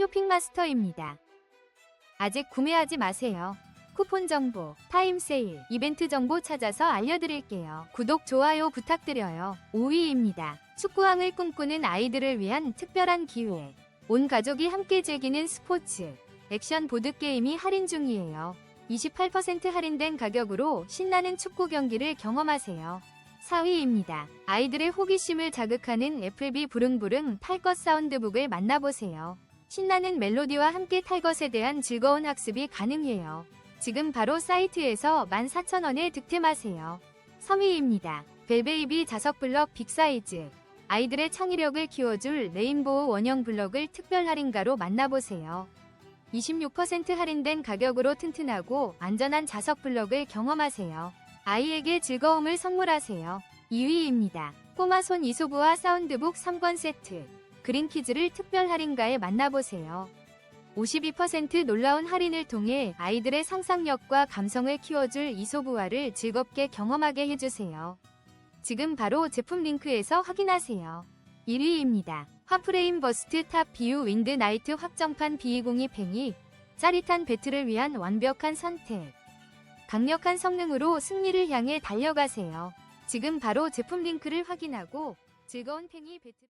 쇼핑마스터입니다. 아직 구매하지 마세요. 쿠폰 정보, 타임 세일, 이벤트 정보 찾아서 알려드릴게요. 구독, 좋아요 부탁드려요. 5위입니다. 축구왕을 꿈꾸는 아이들을 위한 특별한 기회. 온 가족이 함께 즐기는 스포츠, 액션 보드게임이 할인 중이에요. 28% 할인된 가격으로 신나는 축구 경기를 경험하세요. 4위입니다. 아이들의 호기심을 자극하는 FB 부릉부릉 탈것 사운드북을 만나보세요. 신나는 멜로디와 함께 탈 것에 대한 즐거운 학습이 가능해요. 지금 바로 사이트에서 14,000원에 득템하세요. 3위입니다. 벨베이비 자석 블럭 빅사이즈. 아이들의 창의력을 키워줄 레인보우 원형 블럭을 특별 할인가로 만나보세요. 26% 할인된 가격으로 튼튼하고 안전한 자석 블럭을 경험하세요. 아이에게 즐거움을 선물하세요. 2위입니다. 꼬마 손 이소부와 사운드북 3권 세트. 그린키즈를 특별 할인가에 만나보세요. 52% 놀라운 할인을 통해 아이들의 상상력과 감성을 키워줄 이소부화를 즐겁게 경험하게 해주세요. 지금 바로 제품 링크에서 확인하세요. 1위입니다. 화프레임 버스트 탑 비유 윈드 나이트 확정판 B202 팽이 짜릿한 배틀을 위한 완벽한 선택. 강력한 성능으로 승리를 향해 달려가세요. 지금 바로 제품 링크를 확인하고 즐거운 팽이 배틀